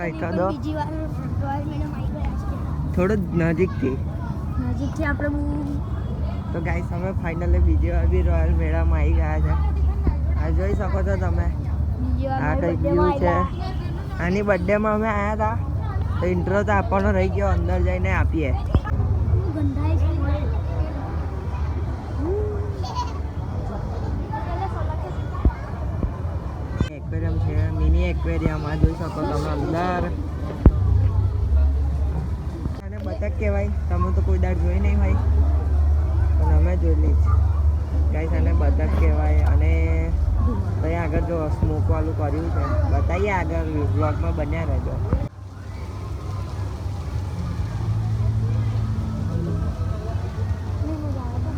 છે. થોડું નજીકથી. નજીકથી આપણે તો ગાઈસ અમે ફાઇનલી બીજી વાર બી રોયલ મેળામાં આવી ગયા છે. આ જોઈ શકો છો તમે. આ કઈ વ્યૂ છે. આની બર્થડેમાં અમે આવ્યા હતા. તો ઇન્ટ્રો તો આપવાનો રહી ગયો. અંદર જઈને આપીએ હું ગંધાય છે એક્વેરિયમ છે, મિની એક્વેરિયમ જોઈ શકો તમે અંદર. અને બતક કહેવાય, તમે તો કોઈ દાડ જોઈ નહીં હોય. પણ અમે જોયેલી છે ગાઈસ અને બતક કહેવાય અને ત્યાં આગળ જો સ્મોક વાળું કર્યું છે. બતાવીએ આગળ બ્લોગમાં બન્યા રહેજો નહીં મજા આવે તો.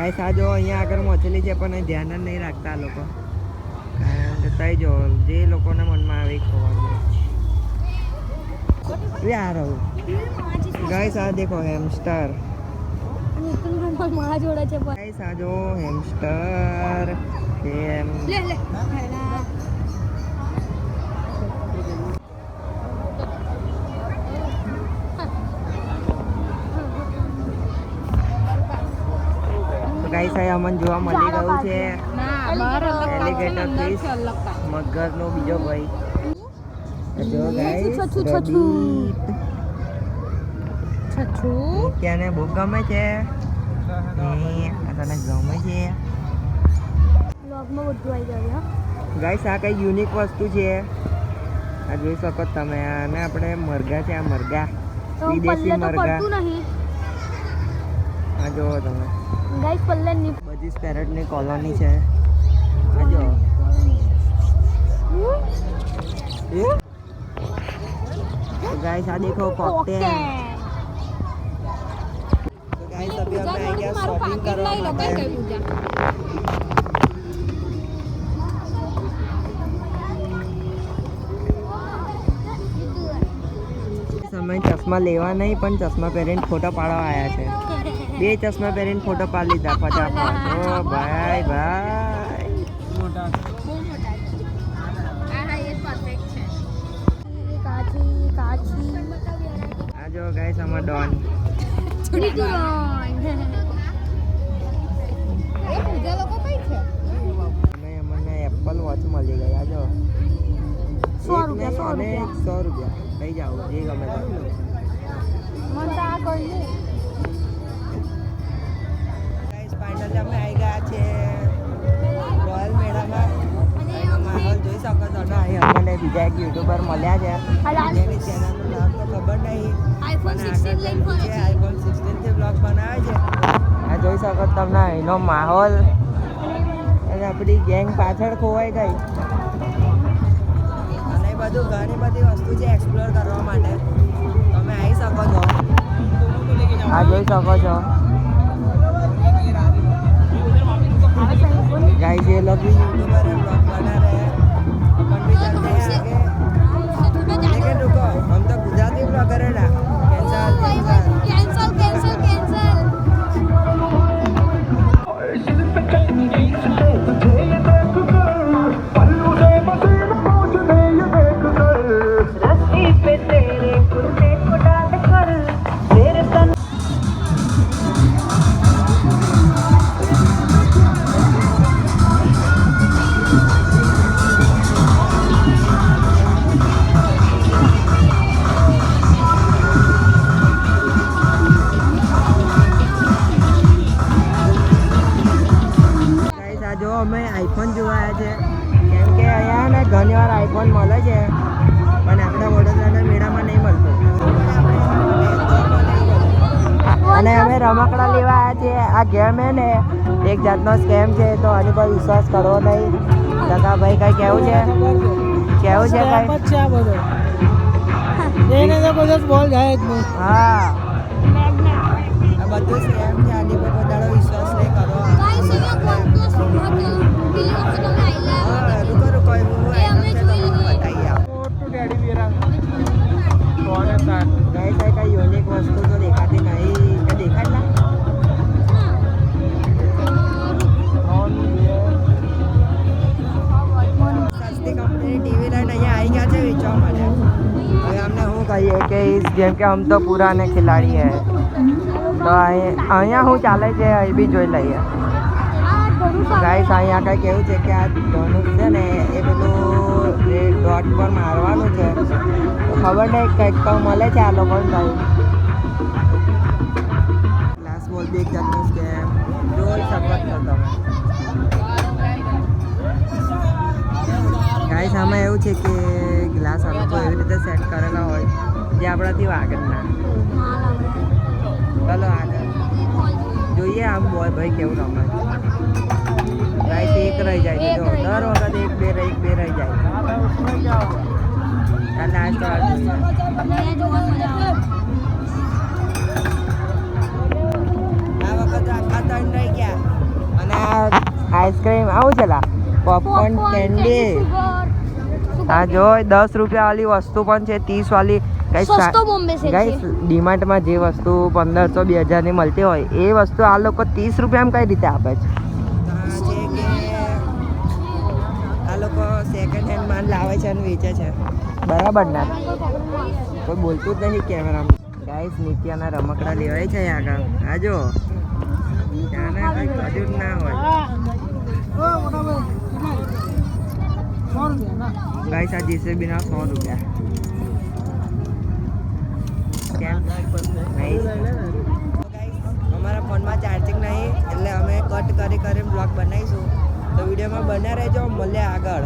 ગાઈસ સાજો અહીંયા આગળ મોચેલી છે, પણ ધ્યાન જ નહીં રાખતા લોકો. કારણ કે જો, જે લોકોના મનમાં આવે એ ખવાનું યાર આ દેખો હેમસ્ટર ગાય એક તો મારા માં જોડે છે પણ. ગાઈસ આ જો હેમસ્ટર લે. ગાઈસ આ અમને જોવા મળી ગયું છે. એલિગેટર ફિશ મગરનો બીજો ભાઈ. જો ગાઈસ છછુ, છછુ. છછુ? ત્યાંને બહુ ગમે છે? તને ગમે છે? ગાઈસ આ કઈ યુનિક વસ્તુ છે? આ જોઈ શકો તમે. અને આપણે મરઘા છે આ મરઘા. વિદેશી મરઘા. નહીં. આ જો તમે. ગાઈસ પલ્લે નહીં બધી પેરેટની કોલોની છે. આ જો. ગાઈસ આ દેખો કોકટેલ તો ગાઈસ અભી અમે ગયા શોપિંગ કરવા માટે. સમય ચશ્મા લેવા નહીં પણ ચશ્મા પહેરીને ફોટો પાડવા આવ્યા છે. બે ચશ્મા પહેરીને ફોટો પાડી લીધા ફટાફટ. ઓ ભાઈ ભાઈ. આ જો ગાઈસ આમાં ડોન અમને એપલ વોચ મળી ગઈ. આ જો. સો રૂપિયા, સો રૂપિયા. લઈ જાઓ જે ગમે મન તો આ કોઈ છે રોયલ મેળામાં અહીંનો માહોલ જોઈ શકો છો. ને અહીં અમને બીજા એક યુટ્યુબર મળ્યા છે. અલા. ચેનલનું નામ તો ખબર નહીં. આઈફોન પણ 16 છે. આઈફોન 16 થી બ્લોગ બનાવે છે. આ જોઈ શકો છો તમને અહીંનો માહોલ. અને આપણી ગેંગ પાછળ ખોવાઈ ગઈ. અને બધું ઘણી બધી વસ્તુ છે એક્સપ્લોર કરવા માટે. તમે આવી શકો છો. આ જોઈ શકો છો. गाइस ये लोग भी यूट्यूबर है ब्लॉग बना रहे हैं अपन भी चलते हैं आगे लेकिन रुको हम तो गुजराती ब्लॉगर है ना कैंसल कैंसल ઘણી વાર આઈફોન મળે છે પણ આપણા વડોદરાના મેળામાં નહીં મળતો. અને અમે રમકડા લેવા આવ્યા છીએ. આ ગેમ હે ને એક જાતનો સ્કેમ છે તો આની પર વિશ્વાસ કરવો નહીં. કાકા ભાઈ કઈ કેવું છે? કેવું છે કઈ એને તો બધો બોલ જાય હા. બધું સ્કેમ છે આની પર કે આમ તો પુરાને ખિલાડી હે. તો અહીં- અહીંયા શું ચાલે છે, એ બી જોઈ લઈએ. ગાઈસ અહીંયા કંઈક એવું છે કે આ ધનુષ છે ને, એ બધું એ ડોટ પર મારવાનું છે. ખબર નહીં, કંઈક તો મળે છે આ લોકોને ભાઈ ગ્લાસ બોલ બી એક જાતનું સ્કેમ જોઈ શકો છો તમે. ગાઈસ આમાં એવું છે કે ગ્લાસ આ લોકો એવી રીતે સેટ કરેલા હોય જે આપણાથી જ ચલો આગળ. જોઈએ આમ બોય ભાઈ કેવું રમે. ગાઈસ એક રહી જાય જો. દર વખત એક બે એક બે રહી જાય. આ લાસ્ટ વાર આ વખત આખા ત્રણ રહી ગયા. અને આઈસ્ક્રીમ આવું છે લા? Popcorn candy. હા જો દસ રૂપિયા વાળી વસ્તુ પણ છે ત્રીસ વાળી. સસ્તો બોમ્બે સેલ ગાઈસ ડીમાર્ટમાં જે વસ્તુ પંદરસો બે હજારની મળતી હોય એ વસ્તુ આ લોકો ત્રીસ રૂપિયામાં કઈ રીતે આપે છે? આ લોકો સેકન્ડ હેન્ડ માલ લાવે છે અને વેચે છે. બરાબર ના? કોઈ બોલતું જ નહીં કેમેરામાં. ગાઈસ નિત્યાના રમકડા લેવાય છે આગળ. આ જો. ત્યાંને કંઈ ખજૂર ના હોય. ગાઈસ આ જીસીબીના સો રૂપિયા. અમારા ફોનમાં ચાર્જિંગ નહીં એટલે અમે કટ કરી કરી બ્લોગ બનાવીશું. તો વિડીયોમાં બન્યા રહેજો મળે આગળ.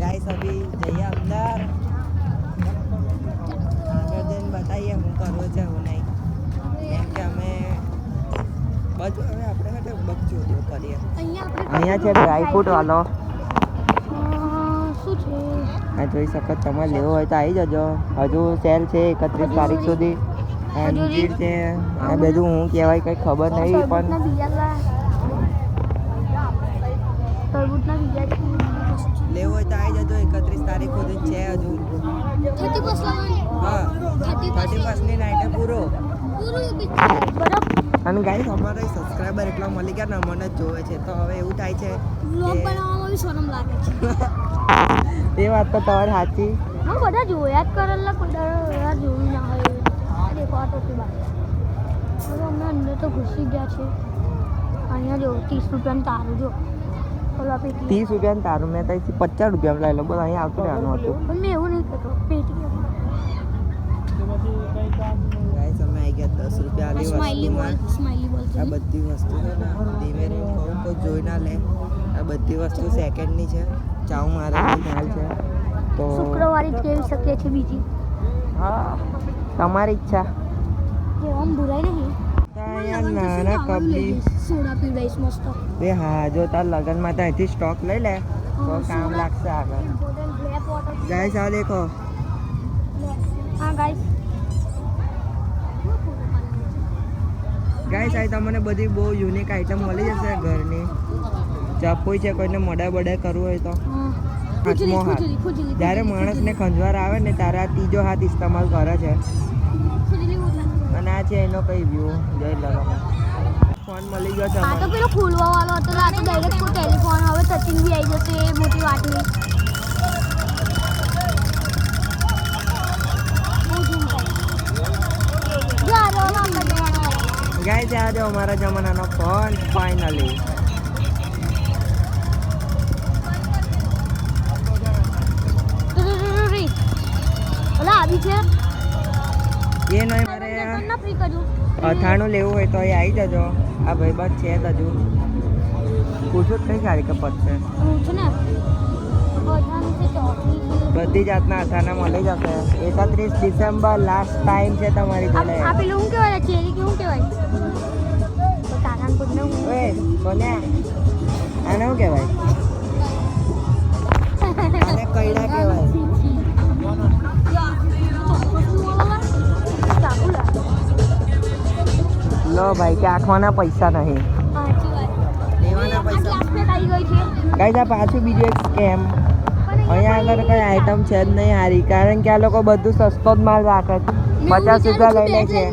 ગાઈસ અભી જઈએ અંદર. આગળ જઈને બતાવીએ હું કરવું છે હું નહીં. કેમ કે અમે બધું હવે આપણે માટે બકચોદીઓ કરીએ. અહીંયા છે ડ્રાયફ્રૂટ છે આ જોઈ શકો તમે તમારે લેવો હોય તો આવી જજો. હજુ સેલ છે એકત્રીસ તારીખ સુધી. અંજીર છે આ બધું હું કહેવાય કંઈ ખબર નહીં પણ. લેવો હોય તો આવી જજો એકત્રીસ તારીખ સુધી છે હજુ. 30 બસ લાવવાની. હા 30 થર્ટી ફર્સ્ટની નાઇટે પૂરો. અને ગાઈસ અમારે સબસ્ક્રાઇબર એટલા મળી ગયા ને અમને જ જોવે છે. તો હવે એવું થાય છે વ્લોગ બનાવવામાં બી શરમ લાગે છે. એ વાત તો તમારી સાચી. હા બધા જોયા જ કરેલા કોઈ દાડો જોયું ના હોય આ દેખો આ ટોપી હવે અમે અંદર તો ઘૂસી ગયા છે. અહીંયા જો ત્રીસ રૂપિયાનું તારું જો. ત્રીસ રૂપિયાનું તારું મેં ત્યાંથી પચાસ રૂપિયા લઈ લઉં બસ અહીંયા આવતું રહેવાનું હતું. મેં એવું નહીં કરતો પેટીએમ ગાઈસ અમે આવી ગયા દસ રૂપિયા વાળી સ્માઈલી બોલ સ્માઈલી બોલ આ બધી વસ્તુ છે ને ધીમે રહીને કોઈ જોઈ ના લે. આ બધી વસ્તુ સેકન્ડની છે. ચાઉ મારેલી માલ છે. તો શુક્રવારે જ કેવી શકીએ છીએ બીજી? હા તમારી ઈચ્છા. કે આમ ભૂલાય નહીં. નાના કપ સોડા પીવડાવીશ મસ્ત. બે હા જો તાર લગનમાં તો અહીંથી સ્ટોક લઈ લે. તો કામ લાગશે આગળ. ગાઈસ આ દેખો. હા ગાઈસ ગાઈસ આ તમને બધી બહુ યુનિક આઈટમ મળી જશે ઘરની. ચપ્પુ છે કોઈને મડા બડા કરવું હોય તો. પાંચમો હાથ. જ્યારે માણસને ખંજવાર આવે ને ત્યારે આ ત્રીજો હાથ ઇસ્તેમાલ કરે છે. અને આ છે એનો કઈ વ્યૂ જોઈ લો તમે. ફોન મળી ગયો છે આ તો પેલો ખોલવા વાળો હતો આ તો ડાયરેક્ટ કોઈ ટેલિફોન હવે સચિન બી આવી જશે એ મોટી વાત નહીં ગાય zoom થાય. જો આ રહ્યો આપણા જમાનાવાળો. ગાઈસ આ જો અમારા જમાનાનો ફોન ફાઇનલી છે? એ નહીં મારે. અથાણું લેવું હોય તો એ આવી જજો. આ ભાઈબંધ છે જ. હજુ પૂછું કઈ સારી કે છે. બધી જાતના અથાણા મળી જશે. એકત્રીસ ડિસેમ્બર લાસ્ટ ટાઈમ છે તમારી જોડે. આ પેલું કહેવાય? ચેરી કે કહેવાય? સોન્યા આને શું કહેવાય? લો ભાઈ કે આંખવાના પૈસા નહીં. કઈ જા આ પાછું બીજું એક સ્કેમ અહીંયા આગળ કઈ આઈટમ છે જ નહીં હારી કારણ કે આ લોકો બધું સસ્તો જ માલ રાખે છે. પચાસ રૂપિયા લઈ લે છે.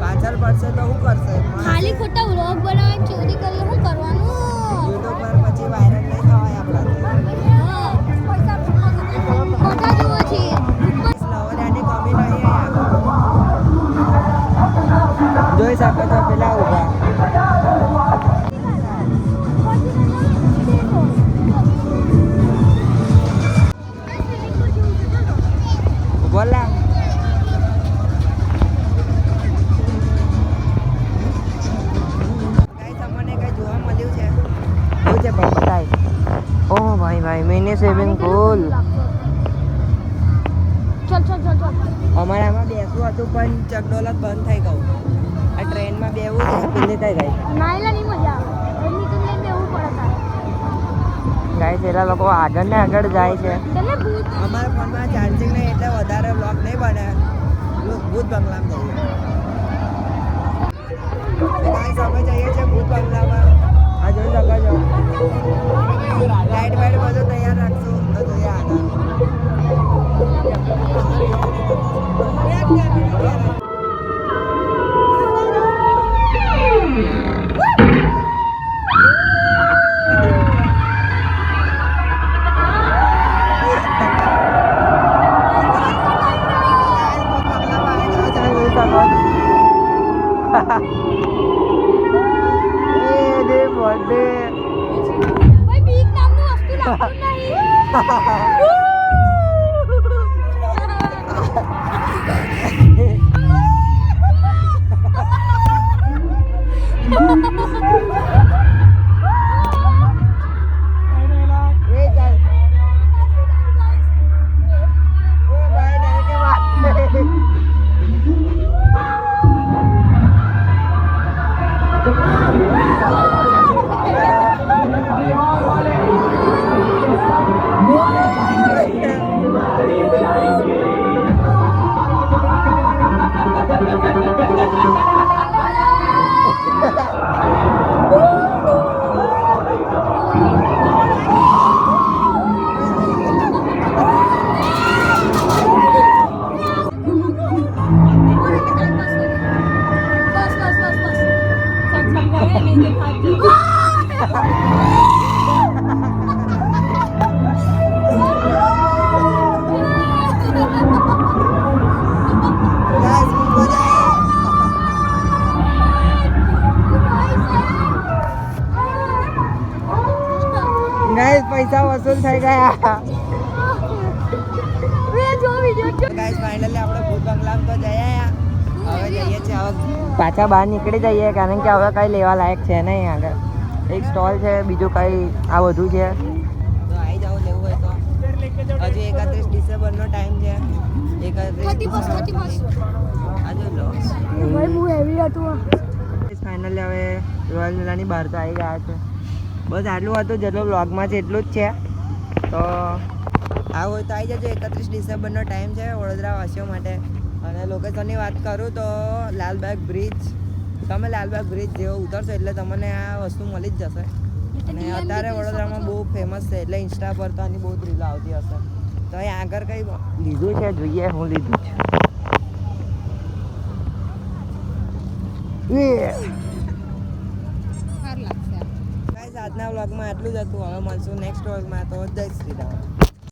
પાછળ પડશે. તો શું કરશે? ખાલી ખોટા વ્લોગ બનાવે ચોરી કરી શું કરવાનું? પૈસા બધા પેલા ઉભા બોલા ઓહ ભાઈ ભાઈ મેને સ્વિમિંગ પૂલ ચલ ચલ ચલ ચલ અમારામાં બેસવું હતું પણ ચગડો ગાઈસ એટલા લોકો આગળ ને આગળ જાય છે. અમારા ફોનમાં ચાર્જિંગ નહીં એટલે વધારે બ્લોક નહીં બને. ભૂત બંગલામાં જઈએ. ગાઈસ અમે જઈએ છીએ ભૂત બંગલામાં. આ જોઈ શકો છો. લાઈટ બાઈટ બધું તૈયાર રાખશું. તો જોઈએ આગળ. ગાઈસ પૈસા વસૂલ થઈ ગયા. ગાઈસ ફાઇનલી આપણે ભૂત બંગલામાં તો જયા હવે જઈએ છીએ પાછા બહાર નીકળી જઈએ કારણ કે હવે કઈ લેવા લાયક છે નહીં આગળ. એક સ્ટોલ છે બીજું કઈ આ બધું છે. તો આવી જાઓ લેવું હોય તો. હજુ એકત્રીસ ડિસેમ્બરનો ટાઈમ છે. એકત્રીસ ફાઇનલી હવે રોયલ મેલાની બહાર તો આવી ગયા છે. બસ આટલું હતું જેટલું બ્લોગમાં છે એટલું જ છે. તો આ હોય તો આવી જજો એકત્રીસ ડિસેમ્બરનો ટાઈમ છે વડોદરા વાસીઓ માટે. અને લોકેશનની વાત કરું તો લાલબાગ બ્રિજ તમે લાલબાગ બ્રિજ જેવો ઉતરશો એટલે તમને આ વસ્તુ મળી જ જશે. અને અત્યારે વડોદરામાં બહુ ફેમસ છે એટલે ઇન્સ્ટા પર તો આની બહુ રીલ આવતી હશે. તો અહીં આગળ કંઈ લીધું છે જોઈએ હું લીધું છે. આજના વ્લોગમાં આટલું જ હતું. હવે મળશું નેક્સ્ટ વ્લોગમાં તો જય શ્રી રામ.